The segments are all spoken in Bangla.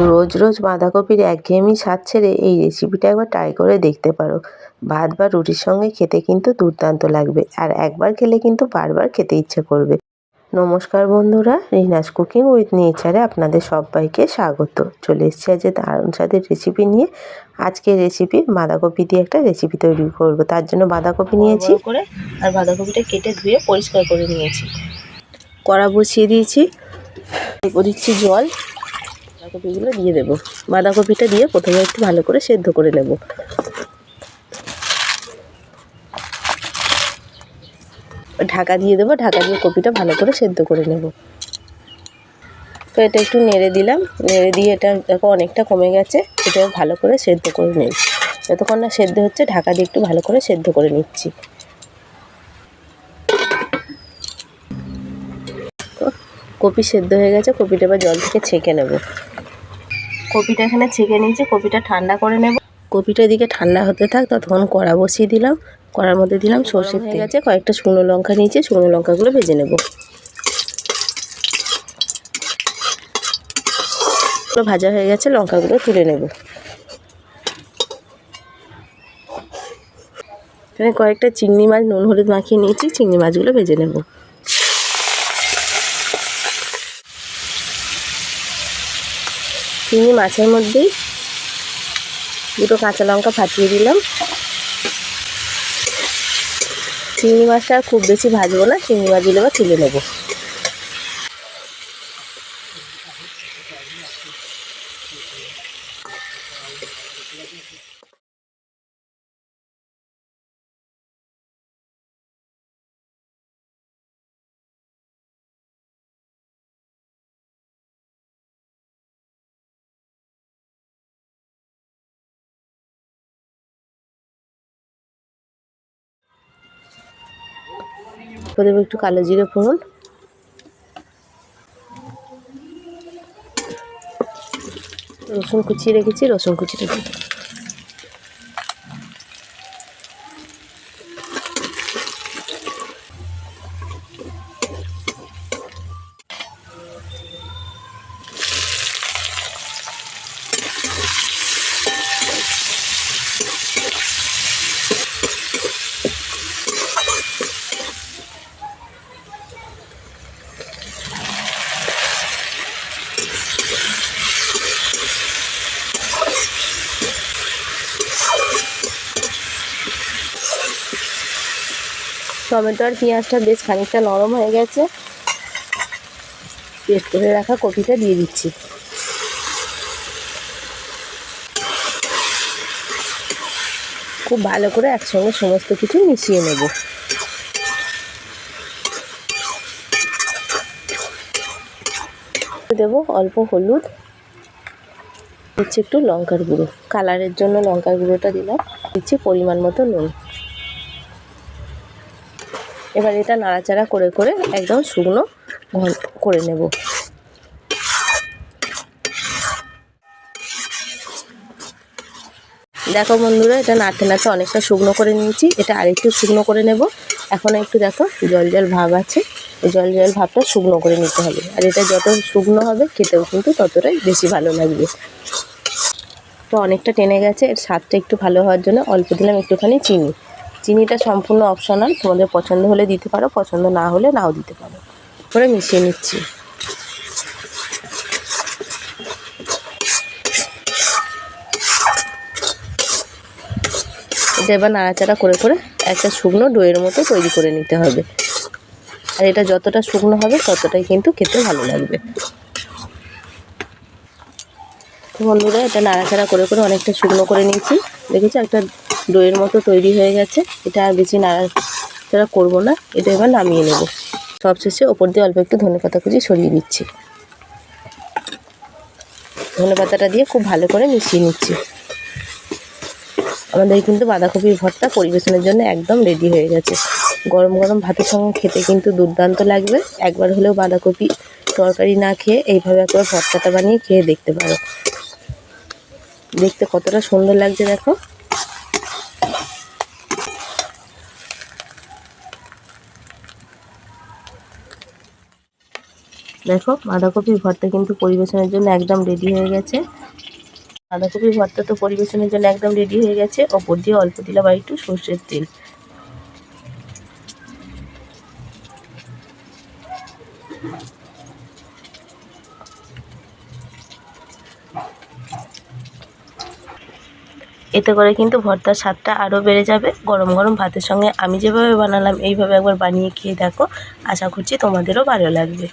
রোজ রোজ বাঁধাকপির একঘেয়েমি স্বাদ ছেড়ে এই রেসিপিটা একবার ট্রাই করে দেখতে পারো। ভাত বা রুটির সঙ্গে খেতে কিন্তু দুর্দান্ত লাগবে আর একবার খেলে কিন্তু বারবার খেতে ইচ্ছে করবে। নমস্কার বন্ধুরা রিনাস কুকিং উইথ নেচারে আপনাদের সবাইকে স্বাগত। চলে এসেছি আজ দারুণ স্বাদের রেসিপি নিয়ে। আজকে রেসিপি বাঁধাকপি দিয়ে একটা রেসিপি তৈরি করব। তার জন্য বাঁধাকপি নিয়েছি। করে আর বাঁধাকপিটা কেটে ধুয়ে পরিষ্কার করে নিয়েছি। কড়া বসিয়ে দিয়েছি। দিচ্ছি জল। বাঁধাকপিগুলো দিয়ে দেবো। বাঁধাকপিটা দিয়ে প্রথমে একটু ভালো করে সেদ্ধ করে নেব। ঢাকা দিয়ে দেবো, ঢাকা দিয়ে কপিটা ভালো করে সেদ্ধ করে নেব। তো এটা একটু নেড়ে দিলাম। নেড়ে দিয়ে এটা দেখো অনেকটা কমে গেছে। এটা ভালো করে সেদ্ধ করে নিই। যতক্ষণ না সেদ্ধ হচ্ছে, ঢাকা দিয়ে একটু ভালো করে সেদ্ধ করে নিচ্ছি। কপি সেদ্ধ হয়ে গেছে, কপিটা এবার জল থেকে ছেঁকে নেব। কপিটা এখানে ছেঁকে নিয়েছি কপিটা ঠান্ডা করে নেব। কপিটা এদিকে ঠান্ডা হতে থাক ততক্ষণ কড়া বসিয়ে দিলাম। কড়ার মধ্যে দিলাম সর্ষের তেল। গেছে কয়েকটা শুকনো লঙ্কা নিয়েছি শুকনো লঙ্কাগুলো ভেজে নেব। ভাজা হয়ে গেছে লঙ্কাগুলো তুলে নেব। এখানে কয়েকটা চিংড়ি মাছ নুন হলুদ মাখিয়ে নিয়েছি চিংড়ি মাছগুলো ভেজে নেব। চিংড়ি মাছের মধ্যেই দুটো কাঁচা লঙ্কা ফাটিয়ে দিলাম। চিংড়ি মাছটা খুব বেশি ভাজবো না, চিংড়ি মাছগুলো বা তুলে নেব। দেবো একটু কালো জিরে ফোড়ন। রসুন কুচিয়ে রেখেছি রসুন কুচি দিয়ে টমেটো আর পেঁয়াজটা বেশ খানিকটা নরম হয়ে গেছে। পেস্ট করে রাখা কপিটা দিয়ে দিচ্ছি। খুব ভালো করে একসঙ্গে সমস্ত কিছু মিশিয়ে নেব। দেবো অল্প হলুদ, হচ্ছে একটু লঙ্কার গুঁড়ো। কালারের জন্য লঙ্কার গুঁড়োটা দিলাম। দিচ্ছি পরিমাণ মতো নুন। এবার এটা নাড়াচাড়া করে করে একদম শুকনো ঘন করে নেব। দেখো বন্ধুরা, এটা নাড়তে নাড়তে অনেকটা শুকনো করে নিয়েছি। এটা আরেকটু শুকনো করে নেব। এখন একটু দেখো, জল জল ভাব আছে। জল জল ভাবটা শুকনো করে নিতে হবে। আর এটা যত শুকনো হবে, খেতেও কিন্তু ততটাই বেশি ভালো লাগবে। তো অনেকটা টেনে গেছে। এর স্বাদটা একটু ভালো হওয়ার জন্য অল্প দিলাম একটুখানি চিনি। চিনিটা সম্পূর্ণ অপশনাল তোমাদের পছন্দ হলে দিতে পারো, পছন্দ না হলে নাও দিতে পারো। করে মিশিয়ে নিচ্ছি। এটা এবার নাড়াচাড়া করে করে একটা শুকনো ডোয়ের মতো তৈরি করে নিতে হবে। আর এটা যতটা শুকনো হবে, ততটাই কিন্তু খেতে ভালো লাগবে। তো বন্ধুরা, এটা নাড়াচাড়া করে করে অনেকটা শুকনো করে নিয়েছি। দেখেছ? একটা দইয়ের মতো তৈরি হয়ে গেছে। এটা আর বেশি নাড়াচাড়া করব না। এটা এবার নামিয়ে নেব। সবশেষে ওপর দিয়ে অল্প একটু ধনে পাতা কুচি সরিয়ে দিচ্ছি। ধনে পাতাটা দিয়ে খুব ভালো করে মিশিয়ে নিচ্ছি। আমাদের কিন্তু বাঁধাকপির ভর্তা পরিবেশনের জন্য একদম রেডি হয়ে গেছে। গরম গরম ভাতের সঙ্গে খেতে কিন্তু দুর্দান্ত লাগবে। একবার হলেও বাঁধাকপি তরকারি না খেয়ে এইভাবে একবার ভর্তাটা বানিয়ে খেয়ে দেখতে পারো। দেখতে কতটা সুন্দর লাগছে, দেখো। দেখো, বাঁধাকপির ভর্তা কিন্তু পরিবেশনের জন্য একদম রেডি হয়ে গেছে। বাঁধাকপির ভর্তা তো পরিবেশনের জন্য একদম রেডি হয়ে গেছে। ওপর দিয়ে অল্প দিলাম আর একটু সর্ষের তেল। এতে করে কিন্তু ভর্তার স্বাদটা আরও বেড়ে যাবে। গরম গরম ভাতের সঙ্গে আমি যেভাবে বানালাম, এইভাবে একবার বানিয়ে খেয়ে দেখো। আশা করছি তোমাদেরও ভালো লাগবে।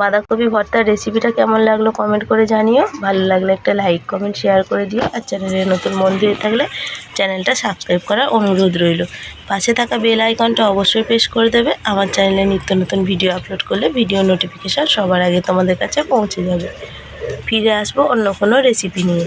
বাঁধাকপি ভর্তার রেসিপিটা কেমন লাগল কমেন্ট করে জানিও। ভালো লাগলে একটা লাইক কমেন্ট শেয়ার করে দিও। আর চ্যানেলে নতুন বন্ধু হয়ে থাকলে চ্যানেলটা সাবস্ক্রাইব করার অনুরোধ রইল। পাশে থাকা বেল আইকনটা অবশ্যই প্রেস করে দেবে। আমার চ্যানেলে নিত্য নতুন ভিডিও আপলোড করলে ভিডিও নোটিফিকেশান সবার আগে তোমাদের কাছে পৌঁছে যাবে। ফিরে আসব অন্য কোনো রেসিপি নিয়ে।